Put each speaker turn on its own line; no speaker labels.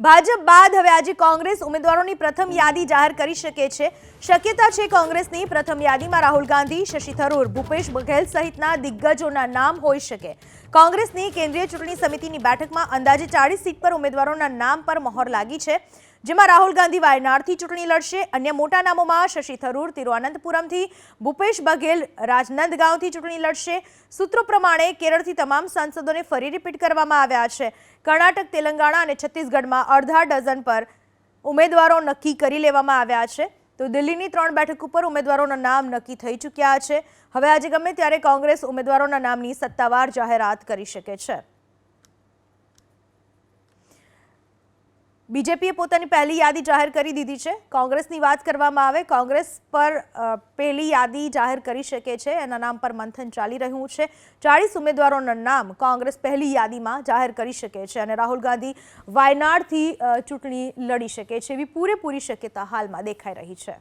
ભાજપ બાદ હવે આજે કોંગ્રેસ ઉમેદવારોની પ્રથમ યાદી જાહેર કરી શકે છે. શક્યતા છે કોંગ્રેસની. પ્રથમ યાદીમાં રાહુલ ગાંધી, શશી થરૂર, ભૂપેશ બઘેલ સહિતના દિગ્ગજોના નામ હોઈ શકે. કોંગ્રેસની કેન્દ્રીય ચૂંટણી સમિતિની બેઠકમાં અંદાજે ચાળીસ સીટ પર ઉમેદવારોના નામ પર મહોર લાગી છે. જેમાં રાહુલ ગાંધી વાયનાડથી ચૂંટણી લડશે. અન્ય મોટા નામોમાં શશી થરૂર, તિરુઅનંતપુરમથી ભૂપેશ બઘેલ રાજનંદગાંવથી ચૂંટણી લડશે. સૂત્રો પ્રમાણે કેરળથી તમામ સાંસદોને ફરી રિપીટ કરવામાં આવ્યા છે. કર્ણાટક, તેલંગાણા અને છત્તીસગઢમાં અડધા ડઝન પર ઉમેદવારો નક્કી કરી લેવામાં આવ્યા છે. તો દિલ્હીની ત્રણ બેઠક ઉપર ઉમેદવારોના નામ નક્કી થઈ ચૂક્યા છે. હવે આજે ગમે ત્યારે કોંગ્રેસ ઉમેદવારોના નામની સત્તાવાર જાહેરાત કરી શકે છે. બીજેપીએ પોતાની પહેલી યાદી જાહેર કરી દીધી છે. કોંગ્રેસની વાત કરવામાં આવે, કોંગ્રેસ પર પહેલી યાદી જાહેર કરી શકે છે. એના નામ પર મંથન ચાલી રહ્યું છે. ચાળીસ ઉમેદવારોના નામ કોંગ્રેસ પહેલી યાદીમાં જાહેર કરી શકે છે અને રાહુલ ગાંધી વાયનાડથી ચૂંટણી લડી શકે છે. એવી પૂરેપૂરી શક્યતા હાલમાં દેખાઈ રહી છે.